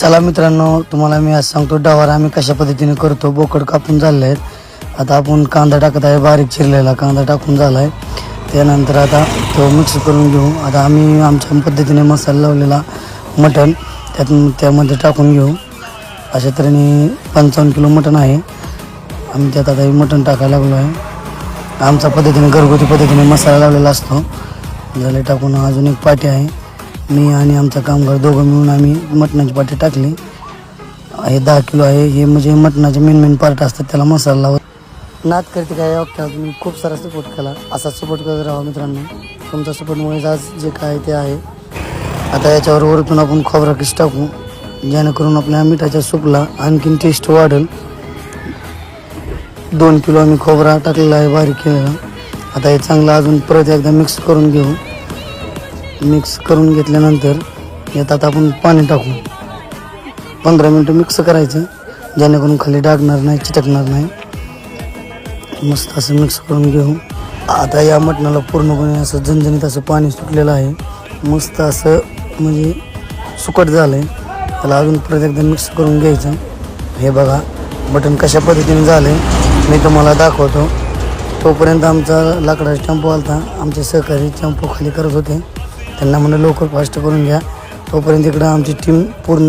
चला मित्रांनो तुम्हाला मी आज सांगतो डवार आम्ही कशा पद्धतीने करतो बोकड कापून झाले आहेत आता आपण कांदा टाकत आहे बारीक चिरलेला कांदा टाकून झाला आहे त्यानंतर आता तो मिक्स करून घेऊ. आता आम्ही आमच्या पद्धतीने मसाला लावलेला मटण त्यात त्यामध्ये टाकून घेऊ. अशा तऱ्हेने पंचावन्न किलो मटण आहे. आम्ही त्यात आता मटण टाकायला लागलो आहे. आमच्या पद्धतीने घरगुती पद्धतीने मसाला लावलेला असतो. झाले टाकून अजून एक पाटी आहे. मी आणि आमचा कामगार दोघं मिळून आम्ही मटणाची पाटी टाकली. हे दहा किलो आहे हे म्हणजे मटणाचे मेन मेन पार्ट असतात त्याला मसाला लावत नात करते काय वाटतं तुम्ही खूप सारा सपोर्ट केला. असा सपोर्ट करत राहा मित्रांनो. तुमच्या सपोर्टमुळे आज जे काय ते आहे. आता याच्यावर वरतून आपण खोबरा किस टाकू. जेणेकरून आपल्या मिठाच्या सूपला आणखीन टेस्ट वाढेल. दोन किलो आम्ही खोबरा टाकलेला आहे बारीक केलेला. आता हे चांगलं अजून परत एकदा मिक्स करून घेऊ. मिक्स करून घेतल्यानंतर यात आपण पाणी टाकू. पंधरा मिनटं मिक्स करायचं. जेणेकरून खाली डागणार नाही चिटकणार नाही. मस्त असं मिक्स करून घेऊ. आता या मटणाला पूर्णपणे असं झणझणीत असं पाणी सुटलेलं आहे. मस्त असं म्हणजे सुकट झालं आहे त्याला अजून परत एकदा मिक्स करून घ्यायचं. हे बघा बटन कशा पद्धतीने झालं मी तुम्हाला दाखवतो. तोपर्यंत आमचा लाकडाचा टेम्पो आलता. आमचे सहकारी चंपू खाली करत होते. त्यांना म्हणलं लवकर फास्ट करून घ्या. तोपर्यंत इकडं आमची टीम पूर्ण